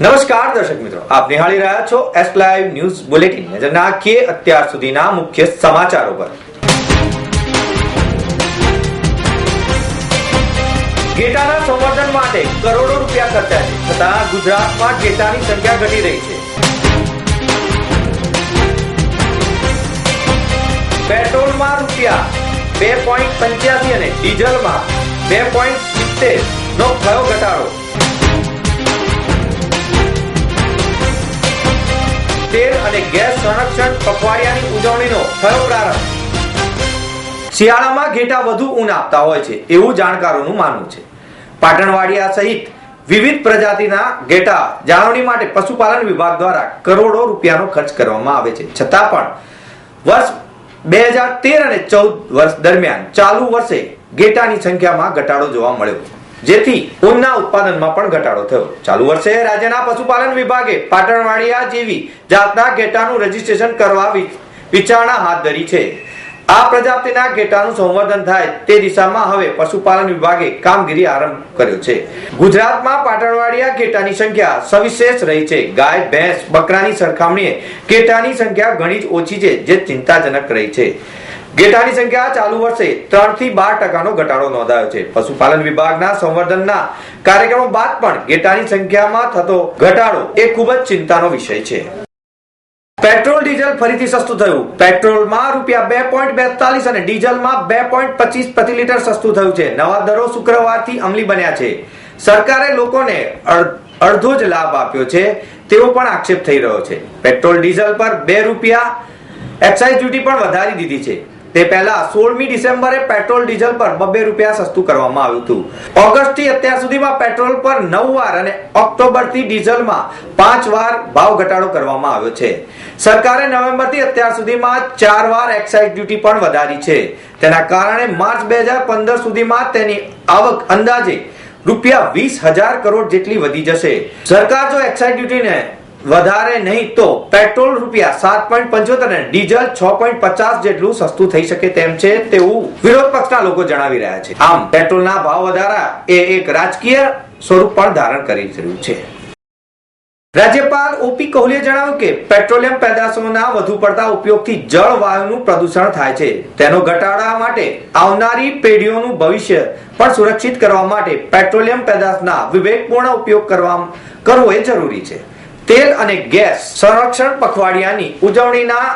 નમસ્કાર દર્શક મિત્રો, આપ નિહાળી રહ્યા છો એસ લાઈવ ન્યૂઝ બુલેટિન નજર નાખીએ અત્યાર સુધીના મુખ્ય સમાચારો પર. ઘેટાના સંવર્ધન માટે કરોડો રૂપિયા ખર્ચા છે, છતાં ગુજરાતમાં ઘેટાની સંખ્યા ઘટી રહી છે. પેટ્રોલમાં રૂપિયા બે પોઈન્ટ પંચ્યાસી અને ડીઝલમાં બે પોઈન્ટ સિત્તેર નો થયો ઘટાડો. અને ગેસ સંરક્ષણ પખવાડિયાની ઉજવણીનો થયો પ્રારંભ. શિયાળામાં ઘેટા વધુ ઊન આપતા હોય છે, એવું જાણકારોનું માનવું છે. પાટણવાડિયા સહિત વિવિધ પ્રજાતિના ઘેટા જાળવણી માટે પશુપાલન વિભાગ દ્વારા કરોડો રૂપિયાનો ખર્ચ કરવામાં આવે છે. છતાં પણ વર્ષ બે હજાર તેર અને ચૌદ વર્ષ દરમિયાન ચાલુ વર્ષે ઘેટાની સંખ્યામાં ઘટાડો જોવા મળ્યો. જેથી ઊનના ઉત્પાદનમાં પણ ઘટાડો થયો. ચાલુ વર્ષે રાજ્યના પશુપાલન વિભાગે પાટણવાડિયા જેવી જાતના ઘેટાનું રજીસ્ટ્રેશન કરવા વિચારણા હાથ ધરી છે. આ પ્રજાતિના ઘેટાનું સંવર્ધન થાય તે દિશામાં હવે પશુપાલન વિભાગે કામગીરી આરંભ કર્યો છે. ગુજરાતમાં પાટણવાડિયા ઘેટાની સંખ્યા સવિશેષ રહી છે. ગાય, ભેંસ, બકરાની સરખામણીએ ઘેટાની સંખ્યા ઘણી જ ઓછી છે, જે ચિંતાજનક રહી છે. ઘેટાની સંખ્યા ચાલુ વર્ષે ત્રણથી બાર ટકાનો ઘટાડો નોંધાયો છે. પશુપાલન વિભાગના સંવર્ધનના કાર્યક્રમો બાદ પણ ઘેટાની સંખ્યામાં થતો ઘટાડો એ ખૂબ જ ચિંતાનો વિષય છે. પેટ્રોલ, ડીઝલ ફરીથી સસ્તું થયું. પેટ્રોલમાં રૂપિયા બે પોઈન્ટ બેતાલીસ અને ડીઝલમાં બે પોઈન્ટ પચીસ પ્રતિ લીટર સસ્તું થયું છે. નવા દરો શુક્રવારથી અમલી બન્યા છે. સરકારે લોકોને અડ- અડધો જ લાભ આપ્યો છે તેવો પણ આક્ષેપ થઈ રહ્યો છે. પેટ્રોલ, ડીઝલ પર બે રૂપિયા એક્સાઇઝ ડ્યુટી પણ વધારી દીધી છે. તે પહેલા સોળમી ડિસેમ્બરે પેટ્રોલ ડીઝલ પર બબ્બે રૂપિયા સસ્તું કરવામાં આવ્યું હતું. ઓગસ્ટથી અત્યાર સુધીમાં પેટ્રોલ પર નવ વાર અને ઓક્ટોબરથી ડીઝલમાં પાંચ વાર ભાવ ઘટાડો કરવામાં આવ્યો છે. સરકારે નવેમ્બરથી અત્યાર સુધીમાં ચાર વાર એક્સાઇઝ ડ્યુટી પણ વધારી છે. તેના કારણે માર્ચ બે હજાર પંદર સુધીમાં તેની આવક અંદાજે રૂપિયા વીસ હજાર કરોડ જેટલી વધી જશે. સરકાર જો એક્સાઇઝ ડ્યુટીને વધારે નહીં તો પેટ્રોલ રૂપિયા સાત પોઈન્ટ પંચોતેર અને ડીઝલ છ પોઈન્ટ પચાસ જેટલું સસ્તું થઈ શકે તેમ છે તેવું વિરોધ પક્ષના લોકો જણાવી રહ્યા છે. આમ પેટ્રોલના ભાવ વધારા એ એક રાજકીય સ્વરૂપ પણ ધારણ કરી રહ્યું છે. રાજ્યપાલ ઓપી કોહલીએ જણાવ્યું કે પેટ્રોલિયમ પેદાશોના વધુ પડતા ઉપયોગથી જળવાયુનું પ્રદૂષણ થાય છે. તેનો ઘટાડવા માટે આવનારી પેઢીઓનું ભવિષ્ય પણ સુરક્ષિત કરવા માટે પેટ્રોલિયમ પેદાશના વિવેકપૂર્ણ ઉપયોગ કરવા કરવો એ જરૂરી છે. તેલ અને ગેસ સંરક્ષણ પખવાડિયાની ઉજવણીના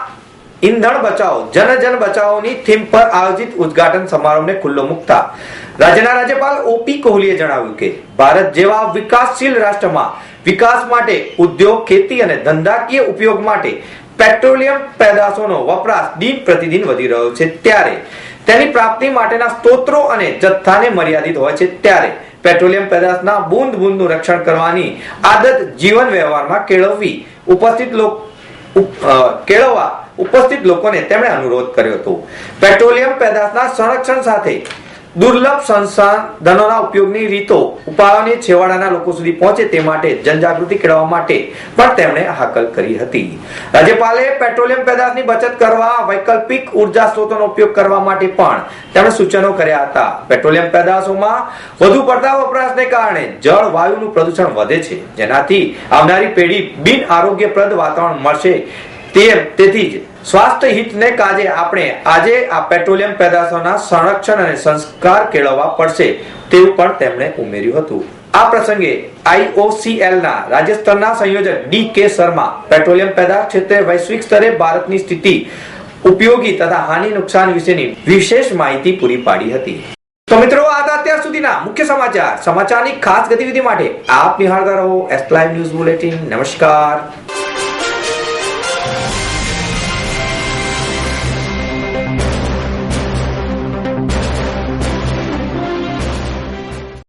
ઈંધણ બચાવો જન જન બચાવોની થીમ પર આયોજિત ઉદ્ઘાટન સમારોહને ખુલ્લો મૂકતા રાજ્યના રાજ્યપાલ ઓપી કોહલીએ જણાવ્યું કે ભારત જેવા વિકાસશીલ રાષ્ટ્રમાં વિકાસ માટે ઉદ્યોગ, ખેતી અને ધંધાકીય ઉપયોગ માટે પેટ્રોલિયમ પેદાશોનો વપરાશ દિન પ્રતિદિન વધી રહ્યો છે ત્યારે તેની પ્રાપ્તિ માટેના સ્ત્રોતો અને જથ્થાને મર્યાદિત હોય છે ત્યારે પેટ્રોલિયમ પદાર્થના બૂંદ બૂંદનું રક્ષણ કરવાની આદત જીવન વ્યવહારમાં કેળવવી ઉપસ્થિત લોક કેળવવા ઉપસ્થિત લોકોને તેમણે અનુરોધ કર્યો હતો. પેટ્રોલિયમ પેદાશના સંરક્ષણ સાથે દુર્લભ સંસાધનોના ઉપયોગની રીતો ઉપાયોને છેવાડાના લોકો સુધી પહોંચે તે માટે જનજાગૃતિ કેળવવા માટે પણ તેમણે હાકલ કરી હતી. રાજ્યપાલે પેટ્રોલિયમ પેદાશની બચત કરવા, વૈકલ્પિક ઊર્જા સ્ત્રોતોનો ઉપયોગ કરવા માટે પણ તેમણે સૂચનો કર્યા હતા. પેટ્રોલિયમ પેદાશોમાં વધુ પડતા વપરાશને કારણે જળ વાયુનું પ્રદૂષણ વધે છે. જેનાથી આવનારી પેઢી બિન આરોગ્યપ્રદ વાતાવરણ મળશે તે તેથી જ સ્વાસ્થ્ય હિતને કાજે આપણે આજે આ પેટ્રોલિયમ પેદાશોના સંરક્ષણ અને સંસ્કાર કેળવવા પડશે તેવું પણ તેમણે ઉમેર્યું હતું. આ પ્રસંગે IOCL ના રાજસ્થાનના સંયોજક ડી કે શર્મા પેટ્રોલિયમ પેદાશ ક્ષેત્રે વૈશ્વિક સ્તરે ભારતની સ્થિતિ ઉપયોગી તથા હાનિ નુકસાન વિશેની વિશેષ માહિતી પૂરી પાડી હતી. તો મિત્રો, આ હતા અત્યાર સુધીના મુખ્ય સમાચાર. સમાચારની ખાસ ગતિવિધિ માટે આપ નિહાળતા રહો. એસ લાઈવ ન્યૂઝ બુલેટિન નમસ્કાર.